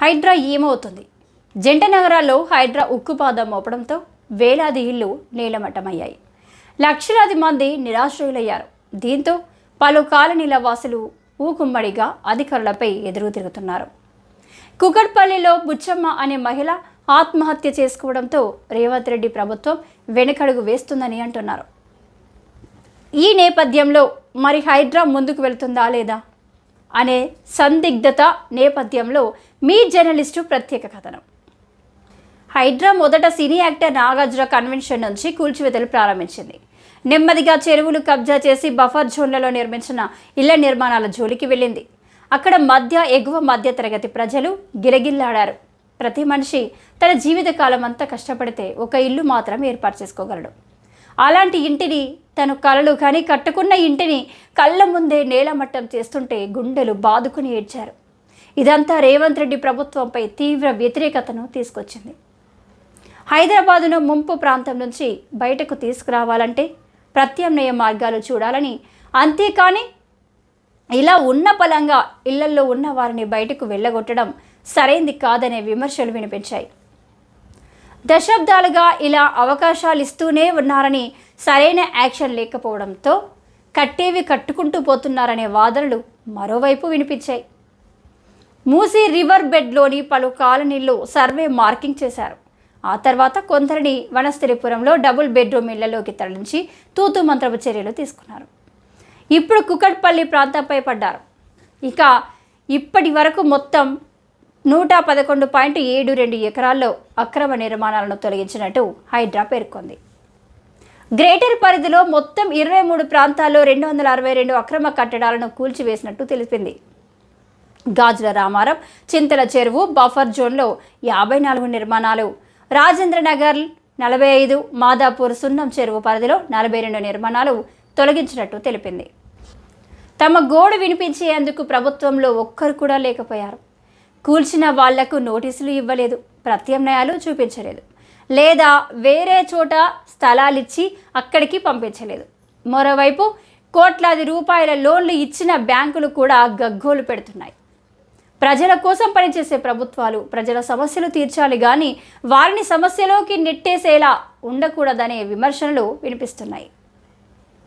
హైడ్రా ఏమవుతుంది? జంట నగరాల్లో హైడ్రా ఉక్కుపాదం మోపడంతో వేలాది ఇళ్ళు నీలమట్టమయ్యాయి. లక్షలాది మంది నిరాశ్రయులయ్యారు. దీంతో పలు కాలనీల వాసులు ఊకుమ్మడిగా అధికారులపై ఎదురు తిరుగుతున్నారు. కుకట్పల్లిలో బుచ్చమ్మ అనే మహిళ ఆత్మహత్య చేసుకోవడంతో రేవంత్ రెడ్డి ప్రభుత్వం వెనకడుగు వేస్తుందని అంటున్నారు. ఈ నేపథ్యంలో మరి హైడ్రా ముందుకు వెళ్తుందా లేదా? అనే సందిగ్ధత నేపథ్యంలో మీ జర్నలిస్టు ప్రత్యేక కథనం. హైడ్రా మొదట సినీ యాక్టర్ నాగార్జున కన్వెన్షన్ నుంచి కూల్చివేతలు ప్రారంభించింది. నెమ్మదిగా చెరువులు కబ్జా చేసి బఫర్ జోన్లలో నిర్మించిన ఇళ్ళ నిర్మాణాల జోలికి వెళ్ళింది. అక్కడ మధ్య ఎగువ మధ్య తరగతి ప్రజలు గిరగిల్లాడారు ప్రతి మనిషి తన జీవితకాలం అంతా కష్టపడితే ఒక ఇల్లు మాత్రం ఏర్పాటు చేసుకోగలడు. అలాంటి ఇంటిని తను కలలు కానీ కట్టుకున్న ఇంటిని కళ్ళ ముందే నేలమట్టం చేస్తుంటే గుండెలు బాదుకుని ఏడ్చారు. ఇదంతా రేవంత్ రెడ్డి ప్రభుత్వంపై తీవ్ర వ్యతిరేకతను తీసుకొచ్చింది. హైదరాబాదును ముంపు ప్రాంతం నుంచి బయటకు తీసుకురావాలంటే ప్రత్యామ్నాయ మార్గాలు చూడాలని అంతేకాని ఇలా ఉన్న పలంగా ఇళ్ళల్లో ఉన్న వారిని బయటకు వెళ్ళగొట్టడం సరైంది కాదనే విమర్శలు వినిపించాయి. దశాబ్దాలుగా ఇలా అవకాశాలు ఇస్తూనే ఉన్నారని సరైన యాక్షన్ లేకపోవడంతో కట్టేవి కట్టుకుంటూ పోతున్నారనే వాదనలు మరోవైపు వినిపించాయి. మూసీ రివర్ బెడ్లోని పలు కాలనీల్లో సర్వే మార్కింగ్ చేశారు. ఆ తర్వాత కొందరిని వనస్థిరిపురంలో డబుల్ బెడ్రూమ్ ఇళ్ళలోకి తరలించి తూతు మంత్రపు చర్యలు తీసుకున్నారు. ఇప్పుడు కుకట్పల్లి ప్రాంతంపై పడ్డారు. ఇక ఇప్పటి వరకు మొత్తం నూట పదకొండు పాయింట్ ఏడు రెండు ఎకరాల్లో అక్రమ నిర్మాణాలను తొలగించినట్టు హైడ్రా పేర్కొంది. గ్రేటర్ పరిధిలో మొత్తం ఇరవై మూడు ప్రాంతాల్లో రెండు వందల అరవై రెండు అక్రమ కట్టడాలను కూల్చివేసినట్టు తెలిపింది. గాజుల రామారం చింతల చెరువు బఫర్ జోన్లో యాభై నాలుగు నిర్మాణాలు. రాజేంద్ర నగర్ నలభై ఐదు మాదాపూర్ సున్నం చెరువు పరిధిలో నలభై రెండు నిర్మాణాలు తొలగించినట్టు తెలిపింది. తమ గోడు వినిపించేందుకు ప్రభుత్వంలో ఒక్కరు కూడా లేకపోయారు. కూల్చిన వాళ్ళకు నోటీసులు ఇవ్వలేదు. ప్రత్యామ్నాయాలు చూపించలేదు. లేదా వేరే చోట స్థలాలిచ్చి అక్కడికి పంపించలేదు. మరోవైపు కోట్లాది రూపాయల లోన్లు ఇచ్చిన బ్యాంకులు కూడా గగ్గోలు పెడుతున్నాయి. ప్రజల కోసం పనిచేసే ప్రభుత్వాలు ప్రజల సమస్యలు తీర్చాలి కానీ వారిని సమస్యలోకి నెట్టేసేలా ఉండకూడదనే విమర్శనలు వినిపిస్తున్నాయి.